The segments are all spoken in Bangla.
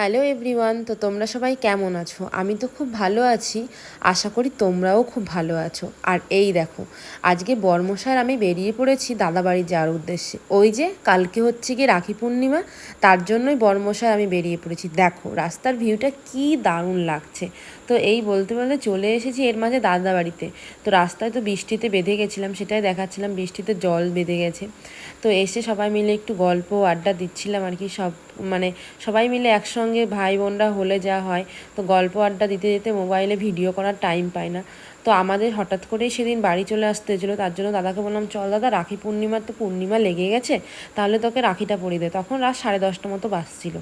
হ্যালো এভরিওয়ান, তো তোমরা সবাই কেমন আছো? আমি তো খুব ভালো আছি, আশা করি তোমরাও খুব ভালো আছো। আর এই দেখো, আজকে বর্মশার আমি বেরিয়ে পড়েছি দাদাবাড়ি যাওয়ার উদ্দেশ্যে। ওই যে কালকে হচ্ছে কি রাখি পূর্ণিমা, তার জন্যই বর্মশায় আমি বেরিয়ে পড়েছি। দেখো, রাস্তার ভিউটা কি দারুণ লাগছে। তো এই বলতে বলতে চলে এসেছি এর মাঝে দাদাবাড়িতে। তো রাস্তায় তো বৃষ্টিতে বেঁধে গেছিলাম, সেটাই দেখাচ্ছিলাম, বৃষ্টিতে জল বেঁধে গেছে। তো এসে সবাই মিলে একটু গল্প, আড্ডা দিচ্ছিলাম আর কি সব। মানে সবাই মিলে একসঙ্গে ভাই বোনরা হলে যা হয়, তো গল্প আড্ডা দিতে দিতে মোবাইলে ভিডিও করার টাইম পায় না। তো আমাদের হঠাৎ করেই সেদিন বাড়ি চলে আসতে হয়েছিলো, তার জন্য দাদাকে বললাম, চল দাদা, রাখি পূর্ণিমার তো পূর্ণিমা লেগে গেছে, তাহলে তোকে রাখিটা পরিয়ে দে। তখন রাত সাড়ে দশটা মতো বাজছিল।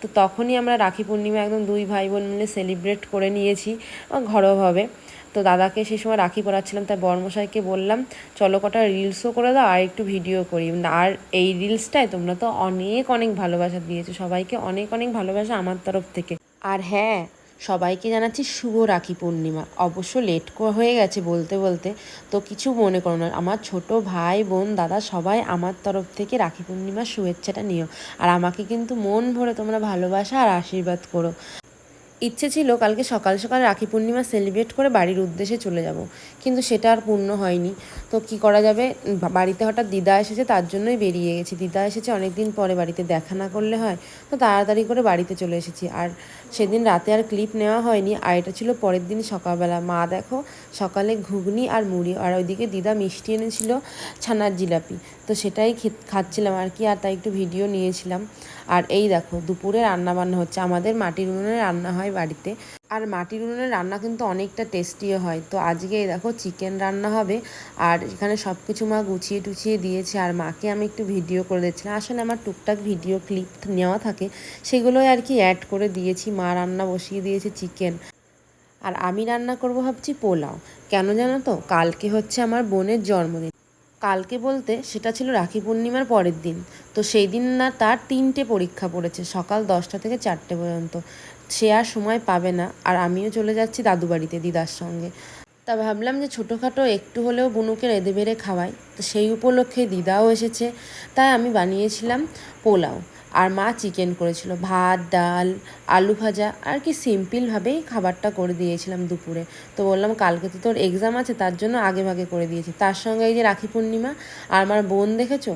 তো তখনই আমরা রাখি পূর্ণিমা একদম দুই ভাই বোন মিলে সেলিব্রেট করে নিয়েছি, ঘরোয়াভাবে। তো দাদাকে সেই সময় রাখি পড়াচ্ছিলাম তাই বর্মশাইকে বললাম, চলো কটা রিলসও করে দাও, আর একটু ভিডিও করি। আর এই রিলসটায় তোমরা তো অনেক অনেক ভালোবাসা দিয়েছ, সবাইকে অনেক অনেক ভালোবাসা আমার তরফ থেকে। আর হ্যাঁ সবাইকে জানাচ্ছি শুভ রাখি পূর্ণিমা। অবশ্য লেট হয়ে গেছে বলতে বলতে, তো কিছু মনে করো না। আমার ছোট ভাই, বোন, দাদা সবাই আমার তরফ থেকে রাখি পূর্ণিমার শুভেচ্ছাটা নিও। আর আমাকে কিন্তু মন ভরে তোমরা ভালোবাসা আর আশীর্বাদ করো। ইচ্ছে ছিল কালকে সকাল সকাল রাখি পূর্ণিমা সেলিব্রেট করে বাড়ির উদ্দেশ্যে চলে যাব। কিন্তু সেটা আর পূর্ণ হয়নি। তো কি করা যাবে? বাড়িতে হঠাৎ দিদা এসেছে, তার জন্যই বেরিয়ে গেছি। দিদা এসেছে অনেক দিন পরে বাড়িতে দেখা না করলে হয়, তো তাড়াতাড়ি করে বাড়িতে চলে এসেছি। আর সেদিন রাতে আর ক্লিপ নেওয়া হয়নি। আর এটা ছিল পরের দিন সকালবেলা। মা দেখো, সকালে ঘুগনি আর মুড়ি। আর ওইদিকে দিদা মিষ্টি এনেছিল ছানার জিলাপি। তো সেটাই খাচ্ছিলাম আর কি। আর তাই একটু ভিডিও নিয়েছিলাম। আর এই দেখো, দুপুরে রান্না বান্না হচ্ছে। আমাদের মাটির উনুনে রান্না হয় বাড়িতে। আর মাটির উনুনের রান্না কিন্তু অনেকটা টেস্টিও হয়। তো আজকে দেখো, চিকেন রান্না হবে। আর এখানে সব কিছু মা গুছিয়ে টুছিয়ে দিয়েছে। আর মাকে আমি একটু ভিডিও করে দিচ্ছিলাম আসলে আমার টুকটাক ভিডিও ক্লিপ নেওয়া থাকে। সেগুলোই আর কি অ্যাড করে দিয়েছি। মা রান্না বসিয়ে দিয়েছে চিকেন। আর আমি রান্না করব ভাবছি পোলাও। কেন জানো তো? কালকে হচ্ছে আমার বোনের জন্মদিন। কালকে বলতে সেটা ছিল রাখি পূর্ণিমার পরের দিন। তো সেই দিন না তার তিনটে পরীক্ষা পড়েছে, সকাল দশটা থেকে চারটে পর্যন্ত। সে আর সময় পাবে না, আর আমিও চলে যাচ্ছি দাদু বাড়িতে দিদার সঙ্গে। তা ভাবলাম যে ছোটোখাটো একটু হলেও বুনুকে রেঁধে বেড়ে খাওয়াই। তো সেই উপলক্ষে দিদাও এসেছে, তাই আমি বানিয়েছিলাম পোলাও। আর মা চিকেন করেছিল, ভাত, ডাল, আলু ভাজা, আর কি সিম্পলভাবেই খাবারটা করে দিয়েছিলাম দুপুরে। তো বললাম, কালকে তো তোর এক্সাম আছে, তার জন্য আগে ভাগে করে দিয়েছি। তার সঙ্গে এই যে রাখি পূর্ণিমা আর আমার বোন দেখেছ?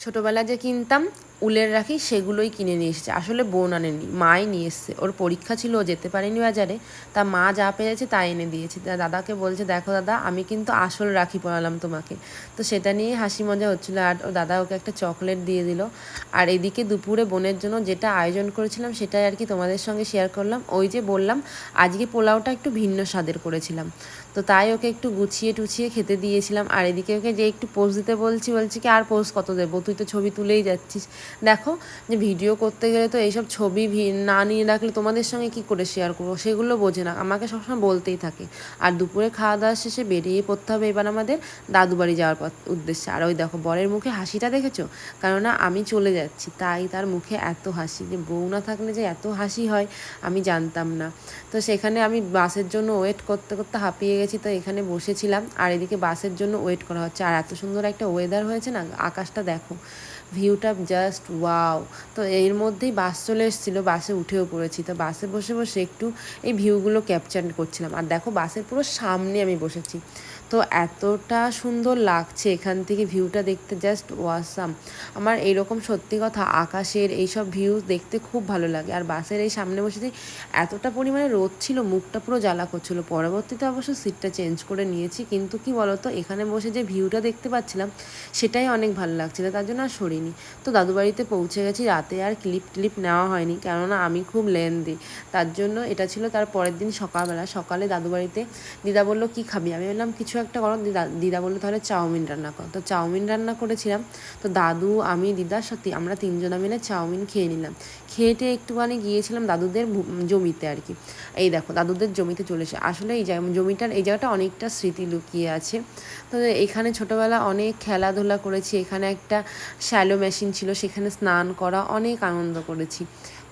ছোটোবেলায় যে কিনতাম উলের রাখি সেগুলোই কিনে নিয়ে এসেছে। আসলে বোন আনেনি, মাই নিয়ে এসছে। ওর পরীক্ষা ছিল, ও যেতে পারেনি বাজারে। তা মা যা পেয়েছে তাই এনে দিয়েছে। তা দাদাকে বলছে, দেখো দাদা, আমি কিন্তু আসল রাখি পরালাম তোমাকে। তো সেটা নিয়ে হাসি মজা হচ্ছিল আর ও দাদা ওকে একটা চকলেট দিয়ে দিল। আর এদিকে দুপুরে বোনের জন্য যেটা আয়োজন করেছিলাম সেটাই আর কি তোমাদের সঙ্গে শেয়ার করলাম। ওই যে বললাম, আজকে পোলাওটা একটু ভিন্ন স্বাদের করেছিলাম। তো তাই ওকে একটু গুছিয়ে টুছিয়ে খেতে দিয়েছিলাম। আর এদিকে ওকে যে একটু পোজ দিতে বলছি বলছি কি, আর পোজ কত দেবো? তুই তো ছবি তুলেই যাচ্ছিস। দেখো, যে ভিডিও করতে গেলে তো এইসব ছবি না নিয়ে রাখলে তোমাদের সঙ্গে কি করে শেয়ার করব? সেগুলো বোঝে না। আমাকে সবসময় বলতেই থাকে। আর দুপুরে খাওয়া দাওয়া শেষে বেরিয়ে পড়তে হবে এবার আমাদের দাদু বাড়ি যাওয়ার পথ, উদ্দেশ্যে। আর ওই দেখো, বরের মুখে হাসিটা দেখেছ? কেননা আমি চলে যাচ্ছি, তাই তার মুখে এত হাসি। যে বউ না থাকলে যে এত হাসি হয়, আমি জানতাম না। তো সেখানে আমি বাসের জন্য ওয়েট করতে করতে হাঁপিয়ে গেছি, তো এখানে বসেছিলাম। আর এদিকে বাসের জন্য ওয়েট করা হচ্ছে। আর এত সুন্দর একটা ওয়েদার হয়েছে না, আকাশটা দেখো। ভিউটা জাস্ট ওয়াও তো এর মধ্যেই বাস চলে এসেছিল, বাসে উঠেও পড়েছি। তো বাসে বসে বসে একটু এই ভিউগুলো ক্যাপচার করছিলাম। আর দেখো বাসের পুরো সামনে আমি বসেছি। তো এতটা সুন্দর লাগছে এখান থেকে ভিউটা দেখতে জাস্ট ওয়াসাম আমার এইরকম সত্যি কথা আকাশের এইসব ভিউ দেখতে খুব ভালো লাগে। আর বাসের এই সামনে বসেছি, এতটা পরিমাণে রোদ ছিল, মুখটা পুরো জ্বালা করছিল। পরবর্তীতে অবশ্য সিটটা চেঞ্জ করে নিয়েছি, কিন্তু কি বলতো, এখানে বসে যে ভিউটা দেখতে পাচ্ছিলাম, সেটাই অনেক ভালো লাগছিল, তার জন্য আর সরিনি। তো দাদু বাড়িতে পৌঁছে গেছি, রাতে আর ক্লিপ ক্লিপ নেওয়া হয়নি, কেননা আমি খুব লেন্দি তার জন্য এটা ছিল তার পরের দিন সকালবেলা। সকালে দাদু বাড়িতে দিদা বলল, কি খাবি? আমি বললাম, কিছু একটা করো, দিদা বলল, তাহলে চাউমিন রান্না করো। তো চাউমিন রান্না করেছিলাম। তো দাদু, আমি, দিদা, সত্যি আমরা তিনজনা মিলে চাউমিন খেয়ে নিলাম। খেয়েটে একটুখানি গিয়েছিলাম দাদুদের জমিতে আর কি। এই দেখো, দাদুদের জমিতে চলেছে আসলে এই জায়গা, জমিটার, এই জায়গাটা অনেকটা স্মৃতি লুকিয়ে আছে। তো এখানে ছোটোবেলা অনেক খেলাধুলা করেছি, এখানে একটা শ্যালো মেশিন ছিল, সেখানে স্নান করা অনেক আনন্দ করেছি।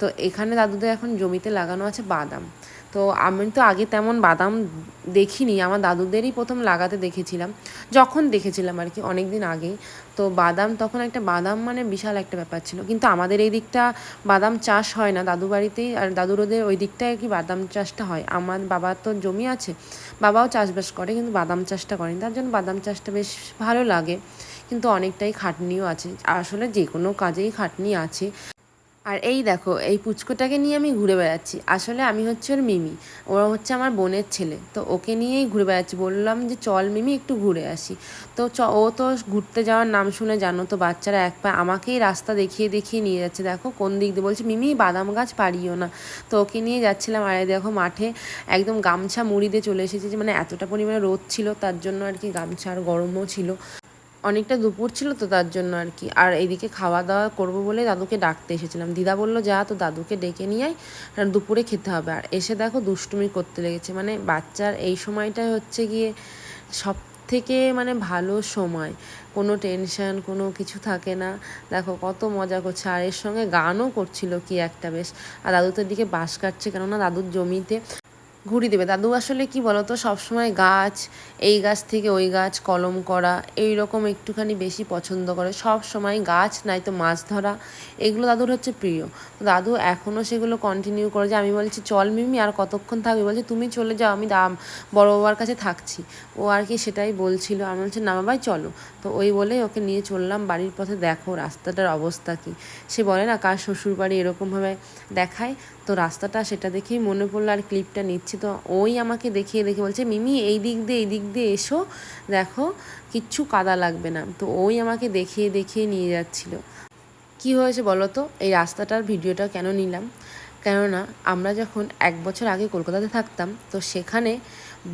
তো এখানে দাদুদের এখন জমিতে লাগানো আছে বাদাম। তো আমি তো আগে তেমন বাদাম দেখিনি, আমার দাদুদেরই প্রথম লাগাতে দেখেছিলাম, যখন দেখেছিলাম আর কি অনেক দিন আগেই তো বাদাম তখন একটা, বাদাম মানে বিশাল একটা ব্যাপার ছিল। কিন্তু আমাদের এই দিকটা বাদাম চাষ হয় না, দাদু বাড়িতেই, আর দাদুর ওদের ওই দিকটায় আর কি বাদাম চাষটা হয়। আমার বাবার তো জমি আছে, বাবাও চাষবাস করে, কিন্তু বাদাম চাষটা করেন। তার জন্য বাদাম চাষটা বেশ ভালো লাগে, কিন্তু অনেকটাই খাটনিও আছে। আসলে যে কোনো কাজেই খাটনি আছে। আর এই দেখো, এই পুচকোটাকে নিয়ে আমি ঘুরে বেড়াচ্ছি। আসলে আমি হচ্ছে ওর মিমি। ওরা হচ্ছে আমার বোনের ছেলে। তো ওকে নিয়েই ঘুরে বেড়াচ্ছি। বললাম যে, চল মিমি, একটু ঘুরে আসি। তো চ, ও তো ঘুরতে যাওয়ার নাম শুনে জানো তো, বাচ্চারা এক পা আমাকেই রাস্তা দেখিয়ে দেখিয়ে নিয়ে যাচ্ছে। দেখো কোন দিক দিয়ে বলছে, মিমি, বাদাম গাছ পারিও না। তো ওকে নিয়ে যাচ্ছিলাম। আর দেখো মাঠে একদম গামছা মুড়ি দিয়ে চলে এসেছে। যে মানে এতটা পরিমাণে রোদ ছিল, তার জন্য আর কি গামছা আর গরমও ছিল। অনেকটা দুপুর ছিল তো তার জন্য আর কি। আর এইদিকে খাওয়া দাওয়া করব বলে দাদুকে ডাকতে এসেছিলাম। দিদা বলল, যা, তো দাদুকে ডেকে নিয়ে আয় দুপুরে খেতে হবে। আর এসে দেখো দুষ্টুমি করতে লেগেছে। মানে বাচ্চার এই সময়টাই হচ্ছে গিয়ে সব থেকে মানে ভালো সময়। কোনো টেনশন, কোনো কিছু থাকে না। দেখো কত মজা করছে। আর এর সঙ্গে গানও করছিল কি একটা বেশ। আর দাদু তো এদিকে বাঁশ কাটছে কেননা দাদুর জমিতে ঘুরি দেবে। দাদু, আসলে কি বলতো, সবসময় গাছ, এই গাছ থেকে ওই গাছ, কলম করা, এই রকম একটুখানি বেশি পছন্দ করে। সব সময় গাছ, নয়তো মাছ ধরা, এগুলো দাদুর হচ্ছে প্রিয়। তো দাদু এখনও সেগুলো কন্টিনিউ করে যে, আমি বলছি, চল মিমি, আর কতক্ষণ থাকবে? বলছে, তুমি চলে যাও, আমি দাম, বড় বাবার কাছে থাকছি। ও আর কি সেটাই বলছিল। আমি বলছি, না বাবাই, চলো। তো ওই বলেই ওকে নিয়ে চললাম। বাড়ির পথে দেখো, রাস্তাটার অবস্থা কি। সে বলে না, কার শ্বশুর বাড়ি এরকমভাবে দেখায়? তো রাস্তাটা সেটা দেখেই মনে পড়ল, আর ক্লিপটা নিচ্ছি। তো ওই আমাকে দেখিয়ে দেখে বলছে, মিমি, এই দিক দিয়ে, এই দিক দিয়ে এসো, দেখো, কিচ্ছু কাদা লাগবে না। তো ওই আমাকে দেখিয়ে দেখিয়ে নিয়ে যাচ্ছিল। কি হয়েছে বলো তো? এই রাস্তাটার ভিডিওটা কেন নিলাম? কেননা আমরা যখন এক বছর আগে কলকাতাতে থাকতাম, তো সেখানে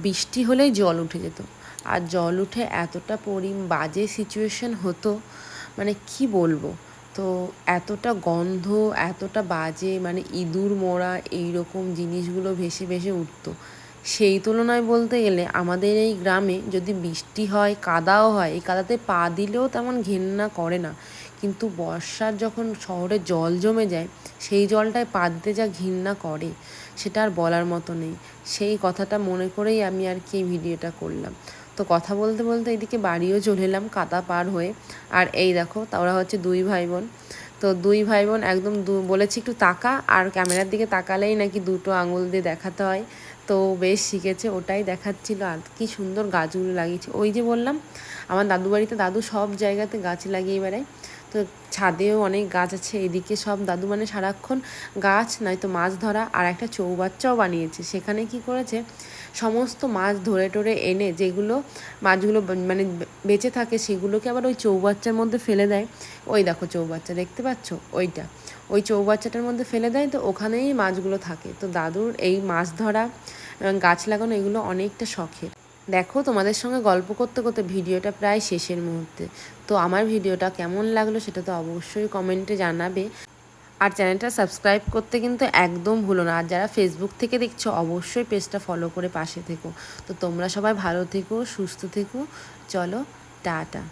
বৃষ্টি হলেই জল উঠে যেত। আর জল উঠে এতটা পরি বাজে সিচুয়েশন হতো মানে কি বলব? তো এতটা গন্ধ, এতটা বাজে মানে ইঁদুর মোড়া এই রকম জিনিসগুলো ভেসে ভেসে উঠতো। সেই তুলনায় বলতে গেলে আমাদের এই গ্রামে যদি বৃষ্টি হয়, কাদাও হয়, এই কাদাতে পা দিলেও তেমন ঘেন্না করে না। কিন্তু বর্ষার যখন শহরে জল জমে যায়, সেই জলটায় পা দিতে যা ঘৃণা করে, সেটা আর বলার মতো নেই। সেই কথাটা মনে করেই আমি আর কি এই ভিডিওটা করলাম। তো কথা বলতে বলতে এদিকে বাড়িও চলে এলাম, কাদা পার হয়ে। আর এই দেখো ওরা হচ্ছে দুই ভাই বোন তো দুই ভাই বোন একদম বলেছি একটু তাকা, আর ক্যামেরার দিকে তাকালেই নাকি দুটো আঙুল দিয়ে দেখাতে হয়। তো বেশ শিখেছে, ওটাই দেখাচ্ছিল। আর কি সুন্দর গাছগুলো লাগিয়েছে। ওই যে বললাম, আমার দাদু বাড়িতে দাদু সব জায়গাতে গাছ লাগিয়ে বেড়ায়। তো ছাদেও অনেক গাছ আছে, এদিকে সব দাদু মানে সারাক্ষণ গাছ, নয়তো মাছ ধরা, আর একটা চৌবাচ্চাও বানিয়েছে। সেখানে কি করেছে সমস্ত মাছ ধরে টরে এনে যেগুলো মাছগুলো মানে বেঁচে থাকে সেগুলোকে আবার ওই চৌবাচ্চার মধ্যে ফেলে দেয়। ওই দেখো চৌবাচ্চা, দেখতে পাচ্ছ? ওইটা। ওই চৌবাচ্চাটার মধ্যে ফেলে দেয় তো ওখানেই মাছগুলো থাকে। তো দাদুর এই মাছ ধরা গাছ লাগানো এগুলো অনেকটা শখের দেখো তোমাদের সঙ্গে গল্প করতে করতে ভিডিওটা প্রায় শেষের মুহূর্তে। তো আমার ভিডিওটা কেমন লাগল সেটা তো অবশ্যই কমেন্টে জানাবে। আর চ্যানেলটা সাবস্ক্রাইব করতে কিন্তু একদম ভুলো না। আর যারা ফেসবুক থেকে দেখছ, অবশ্যই পেজটা ফলো করে পাশে থেকো। তো তোমরা সবাই ভালো থেকো, সুস্থ থেকো। চলো, টাটা।